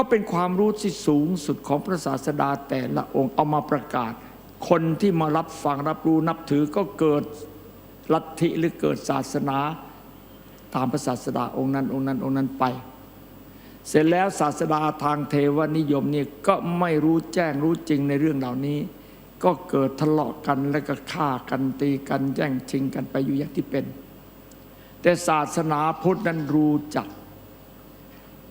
ก็เป็นความรู้ที่สูงสุดของพระศาสดาแต่ละองค์เอามาประกาศ คนที่มารับฟังรับรู้นับถือก็เกิดลัทธิหรือเกิดศาสนาตามพระศาสดาองค์นั้นองค์นั้นองค์นั้นไป เสร็จแล้วศาสดาทางเทวนิยมนี่ก็ไม่รู้แจ้งรู้จริงในเรื่องเหล่านี้ ก็เกิดทะเลาะกันแล้วก็ฆ่ากันตีกันแย่งชิงกันไปอยู่อย่างที่เป็น แต่ศาสนาพุทธนั้นรู้จัก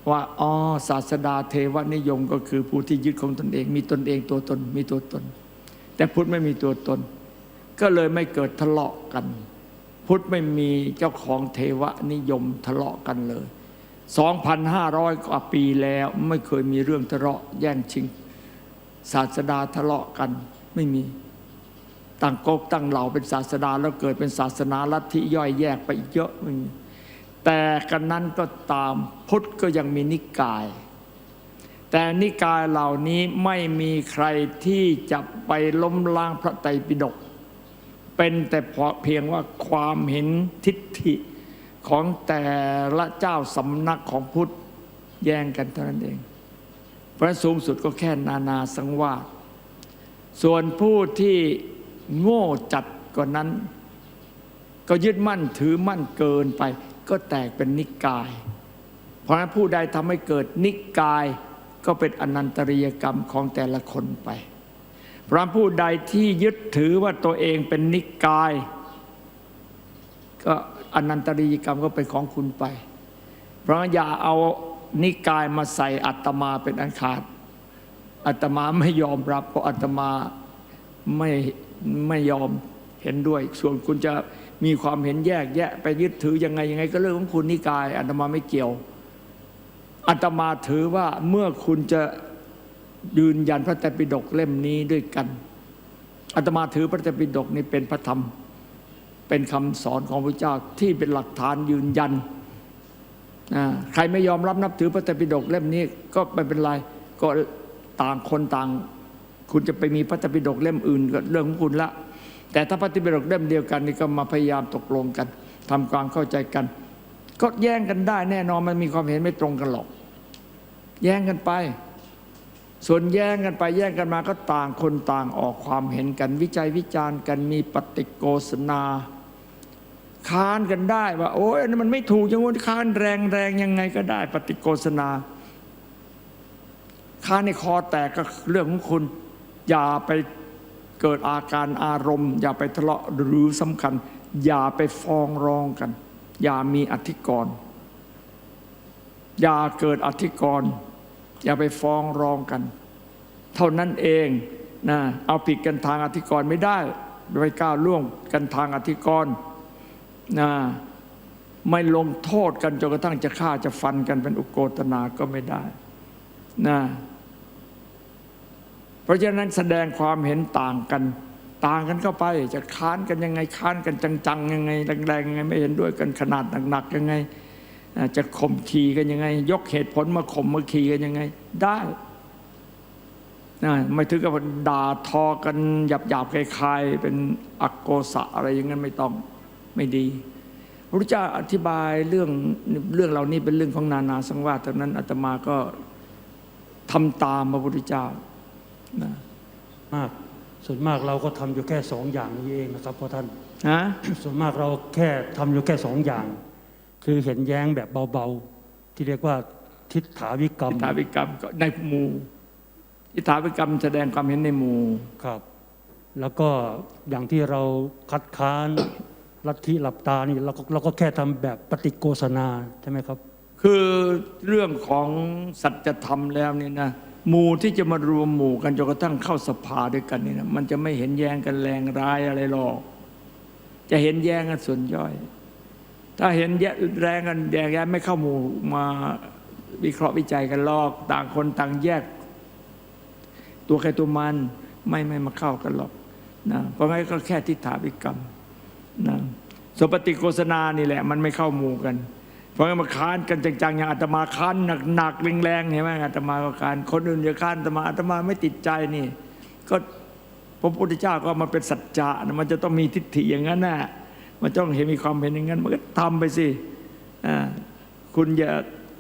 ว่าอ๋อศาสดาเทวนิยมก็คือผู้ที่ยึดของตนเอง มีตนเองตัวตนมีตัวตน แต่พุทธไม่มีตัวตน ก็เลยไม่เกิดทะเลาะกัน พุทธไม่มีเจ้าของเทวนิยมทะเลาะกันเลย 2,500 กว่าปีแล้วไม่เคยมีเรื่องทะเลาะแย่งชิง ศาสดาทะเลาะกันไม่มีตั้งกกตั้งเหล่าเป็นศาสดาแล้วเกิดเป็นศาสนาลัทธิย่อยแยกไปเยอะไม่มี แต่กันนั้นก็ตามพุทธก็ยังมีนิกาย แต่นิกายเหล่านี้ไม่มีใครที่จะไปล้มล้างพระไตรปิฎกเป็นแต่เพียงว่าความเห็นทิฏฐิของแต่ละเจ้าสำนักของพุทธแย่งกันเท่านั้นเอง พระสูงสุดก็แค่นานาสังวาสส่วนผู้ที่โง่จัดกว่านั้น ก็ยึดมั่นถือมั่นเกินไป ก็แตกเป็นนิกาย เพราะฉะนั้นผู้ใดทำให้เกิดนิกายก็เป็นอนันตริยกรรมของแต่ละคนไปเพราะผู้ใดที่ยึดถือว่าตัวเองเป็นนิกาย ก็อนันตริยกรรมก็เป็นของคุณไป เพราะอย่าเอานิกายมาใส่อัตมาเป็นอันขาดอัตมาไม่ยอมรับเพราะอัตมาไม่ไม่ยอมเห็นด้วย ส่วนคุณจะ มีความเห็นแยกแยะ ไปยึดถือยังไงยังไง ก็เรื่องของคุณนิกายอัตมาไม่เกี่ยวอัตมาถือว่าเมื่อคุณจะยืนยันพระไตรปิฎกเล่มนี้ด้วยกันอัตมาถือพระไตรปิฎกนี้เป็นพระธรรม เป็นคำสอนของพระเจ้าที่เป็นหลักฐานยืนยันใครไม่ยอมรับนับถือพระไตรปิฎกเล่มนี้ก็ไม่เป็นไรก็ต่างคนต่าง คุณจะไปมีพระไตรปิฎกเล่มอื่นก็เรื่องของคุณละ แต่ถ้าพระไตรปิฎกเล่มเดียวกันนี่ก็มาพยายามตกลงกันทำความเข้าใจกัน ก็แย่งกันได้แน่นอนมันมีความเห็นไม่ตรงกันหรอก แย่งกันไป ส่วนแย่งกันไปแย่งกันมาก็ต่างคนต่างออกความเห็นกัน วิจัยวิจารณ์กันมีปฏิโกษณาค้านกันได้ว่า โอ้ยมันไม่ถูกอย่างงู้นค้านแรงแรงยังไงก็ได้ ปฏิโกษณาค้านในคอแตกก็เรื่องของคุณ อย่าไป เกิดอาการอารมณ์ อย่าไปทะเลาะหรือสำคัญ อย่าไปฟ้องร้องกัน อย่ามีอธิกรณ์อย่าเกิดอธิกรณ์อย่าไปฟ้องร้องกัน เท่านั้นเองนะเอาผิดกันทางอธิกรณ์ไม่ได้ไปก้าวล่วงกันทางอธิกรณ์นะไม่ลงโทษกันจนกระทั่งจะฆ่าจะฟันกันเป็นอุโกตนาก็ไม่ได้นะ เพราะฉะนั้นแสดงความเห็นต่างกัน ต่างกันเข้าไป จะค้านกันยังไงค้านกันจังๆยังไงแรงๆยังไงไม่เห็นด้วยกันขนาดหนักๆยังไง จะข่มขีกันยังไง ยกเหตุผลมาข่มมาขีกันยังไง ได้นะไม่ถึงกับด่าทอกันหยาบๆคลายๆเป็นอักโกสะอะไรอย่างนั้นไม่ต้องไม่ดีพระพุทธเจ้าอธิบายเรื่องเรื่องเหล่านี้เป็นเรื่องของนานาสังวาสดังนั้นอาตมาก็ทำตามพระพุทธเจ้า นะมากส่วนมากเราก็ทำอยู่แค่สองอย่างนี้เองนะครับเพราะท่านนะส่วนมากเราแค่ทำอยู่แค่สองอย่าง คือเห็นแย้งแบบเบาๆ ที่เรียกว่าทิฏฐาวิกรรมอิทธาวิกรรมก็ในหมู่อิทธาวิกรรมแสดงความเห็นในหมู่ครับ แล้วก็อย่างที่เราคัดค้านลัทธิหลับตานี่เราก็เราก็แค่ทำแบบปฏิโกษณาใช่ไหมครับ คือเรื่องของสัจธรรมแล้วนี่นะ หมู่ที่จะมารวมหมู่กันจนกระทั่งเข้าสภาด้วยกันนี่นะมันจะไม่เห็นแย้งกันแรงร้ายอะไรหรอก จะเห็นแย้งกันส่วนย่อย ถ้าเห็นแย้งแรงกันแย้งแย้งไม่เข้าหมู่มาวิเคราะห์วิจัยกันหรอก ต่างคนต่างแยก ตัวใครตัวมันไม่ไม่มาเข้ากันหรอกนะเพราะงั้นก็แค่ทิฏฐาวิกรรมนะสปฏิโฆษณานี่แหละ มันไม่เข้าหมู่กัน เพราะงั้นมาค้านกันจังๆอย่างอาตมาค้านหนักๆแรงๆเห็นไหมอาตมาก็ค้านคนอื่นจะค้านอาตมาอาตมาไม่ติดใจนี่ ก็พระพุทธเจ้าก็มาเป็นสัจจะมันจะต้องมีทิฏฐิอย่างนั้นน่ะมันต้องเห็นมีความเห็นอย่างนั้น มันก็ทำไปสิคุณอย่า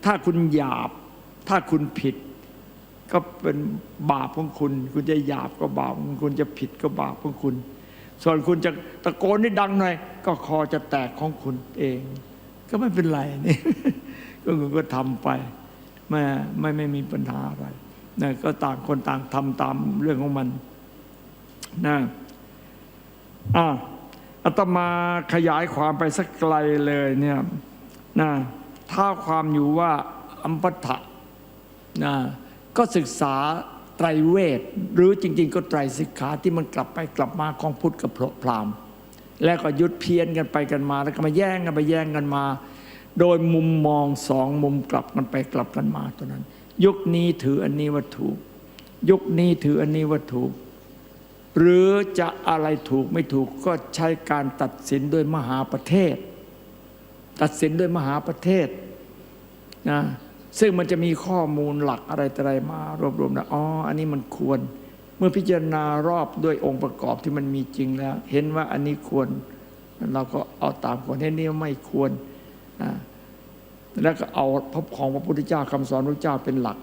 ถ้าคุณหยาบ ถ้าคุณผิด ก็เป็นบาปของคุณ คุณจะหยาบก็บาปของคุณจะผิดก็บาปของคุณ ส่วนคุณจะตะโกนให้ดังหน่อย ก็คอจะแตกของคุณเอง ก็ไม่เป็นไรนี่ก็คุณก็ทำไปไม่ไม่ไม่มีปัญหาอะไรนะก็ต่างคนต่างทำตามเรื่องของมันนะอ่าอาตมาขยายความไปสักไกลเลยเนี่ยนะถ้าความอยู่ว่าอัมปทะนะก็ศึกษาไตรเวท หรือจริง ๆ ก็ไตรสิกขาที่มันกลับไปกลับมาของพุทธกับพราหมณ์ แล้วก็ยุดเพี้ยนกันไปกันมา แล้วก็มาแย่งกันไปแย่งกันมา โดยมุมมองสองมุมกลับกันไปกลับกันมาตัวนั้น ยุคนี้ถืออันนี้ว่าถูก ยุคนี้ถืออันนี้ว่าถูก หรือจะอะไรถูกไม่ถูกก็ใช้การตัดสินด้วยมหาประเทศ ตัดสินด้วยมหาประเทศนะซึ่งมันจะมีข้อมูลหลักอะไรต่ออะไรมารวบรวมนะอ๋ออันนี้มันควร เมื่อพิจารณารอบด้วยองค์ประกอบที่มันมีจริงแล้ว เห็นว่าอันนี้ควร เราก็เอาตามควรเห็นนี้ไม่ควรนะแล้วก็เอาพระของพระพุทธเจ้าคำสอนพระเจ้าเป็นหลัก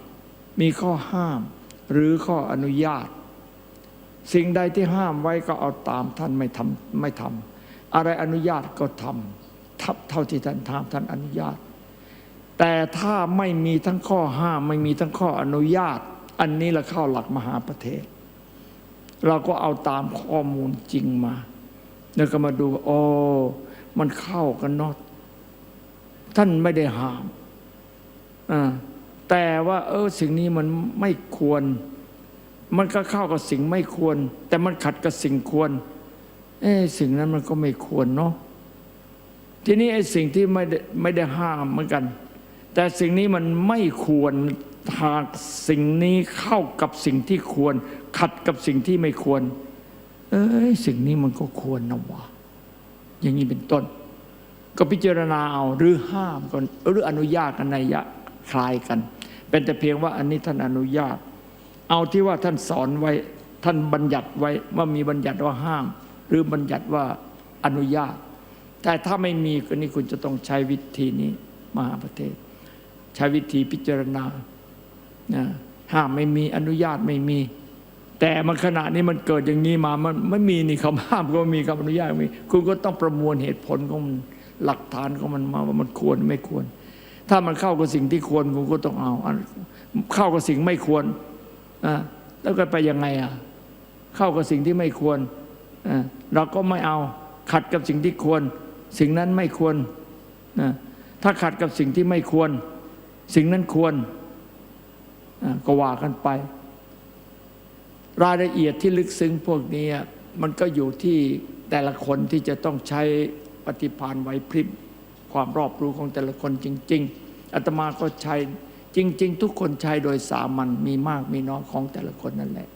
มีข้อห้ามหรือข้ออนุญาต สิ่งใดที่ห้ามไว้ก็เอาตามท่านไม่ทำไม่ทำอะไรอนุญาตก็ทำทับเท่าที่ท่านทำท่านอนุญาต แต่ถ้าไม่มีทั้งข้อห้ามไม่มีทั้งข้ออนุญาต อันนี้ละเข้าหลักมหาประเทศ เราก็เอาตามข้อมูลจริงมา แล้วก็มาดูโอ้มันเข้ากันเนาะท่านไม่ได้ห้ามอ่าแต่ว่า เออสิ่งนี้มันไม่ควร มันก็เข้ากับสิ่งไม่ควร แต่มันขัดกับสิ่งควร เอ้สิ่งนั้นมันก็ไม่ควรเนาะทีนี้ไอ้สิ่งที่ไม่ได้ไม่ได้ห้ามเหมือนกัน แต่สิ่งนี้มันไม่ควร หากสิ่งนี้เข้ากับสิ่งที่ควร ขัดกับสิ่งที่ไม่ควร เอ้ยสิ่งนี้มันก็ควรนะวะอย่างนี้เป็นต้น ก็พิจารณาเอาหรือห้ามกันหรืออนุญาตกันในยะคลายกัน เป็นแต่เพียงว่าอันนี้ท่านอนุญาต เอาที่ว่าท่านสอนไว้ท่านบัญญัติไว้ว่ามีบัญญัติว่าห้าม หรือบัญญัติว่าอนุญาต แต่ถ้าไม่มีก็นี่คุณจะต้องใช้วิธีนี้มหาประเทศ ใช้วิธีพิจารณา ห้ามไม่มีอนุญาตไม่มี แต่มันขณะนี้มันเกิดอย่างนี้มามันไม่มีนี่คำห้ามก็มีคำอนุญาตมีคุณก็ต้องประมวลเหตุผลของมันหลักฐานของมันมาว่ามันควรไม่ควร ถ้ามันเข้ากับสิ่งที่ควรคุณก็ต้องเอาเข้ากับสิ่งไม่ควรอะแล้วก็ไปยังไงอะเข้ากับสิ่งที่ไม่ควรเราก็ไม่เอาขัดกับสิ่งที่ควร สิ่งนั้นไม่ควรถ้าขัดกับสิ่งที่ไม่ควร สิ่งนั้นควร ก็ว่ากันไป รายละเอียดที่ลึกซึ้งพวกนี้มันก็อยู่ที่แต่ละคนที่จะต้องใช้ปฏิพานไหวพริบความรอบรู้ของแต่ละคนจริง ๆอาตมาก็ใช้จริง ๆ ทุกคนใช้โดยสามัญมีมากมีน้อยของแต่ละคนนั่นแหละ